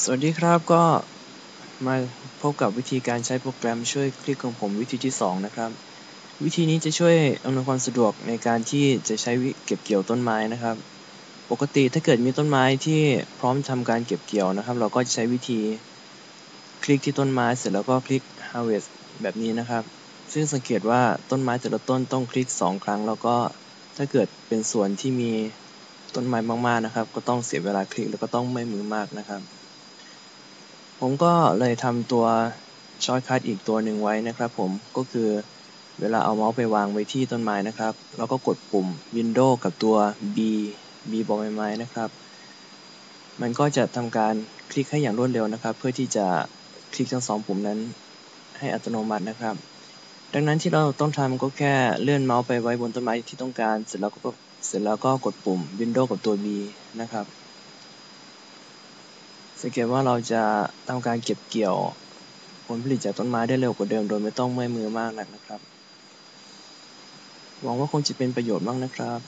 สวัสดีครับก็มาพบกับวิธีการใช้โปรแกรมช่วยคลิกของผมวิธีที่ 2 นะครับ วิธีนี้จะช่วยอำนวยความสะดวกในการที่จะใช้เก็บเกี่ยวต้นไม้นะครับ ปกติถ้าเกิดมีต้นไม้ที่พร้อมทำการเก็บเกี่ยวนะครับ เราก็จะใช้วิธีคลิกที่ต้นไม้เสร็จแล้วก็คลิก harvest แบบนี้นะครับ ซึ่งสังเกตว่าต้นไม้แต่ละต้นต้องคลิก 2 ครั้ง แล้วก็ถ้าเกิดเป็นส่วนที่มีต้นไม้มากๆนะครับ ก็ต้องเสียเวลาคลิกแล้วก็ต้องไม่มือมากนะครับ ผมก็เลยทำตัวช็อตคัทอีกตัวหนึ่งไว้นะครับผมก็คือเวลาเอาเมาส์ไปวางไว้ที่ต้นไม้นะครับเราก็กดปุ่ม Windows กับตัว B B บอกไม้นะครับ มันก็จะทำการคลิกให้อย่างรวดเร็วนะครับ เพื่อที่จะคลิกทั้งสองปุ่มนั้นให้อัตโนมัตินะครับ ดังนั้นที่เราต้องทำก็แค่เลื่อนเมาส์ไปไว้บนต้นไม้ที่ต้องการ เสร็จแล้วก็เสร็จแล้วก็กดปุ่ม Windows กับตัว B นะครับ สังเกตว่าเราจะทำการเก็บเกี่ยวผลผลิตจากต้นไม้ได้เร็วกว่าเดิม โดยไม่ต้องเมื่อยมือมากนักนะครับ หวังว่าคงจะเป็นประโยชน์มากนะครับ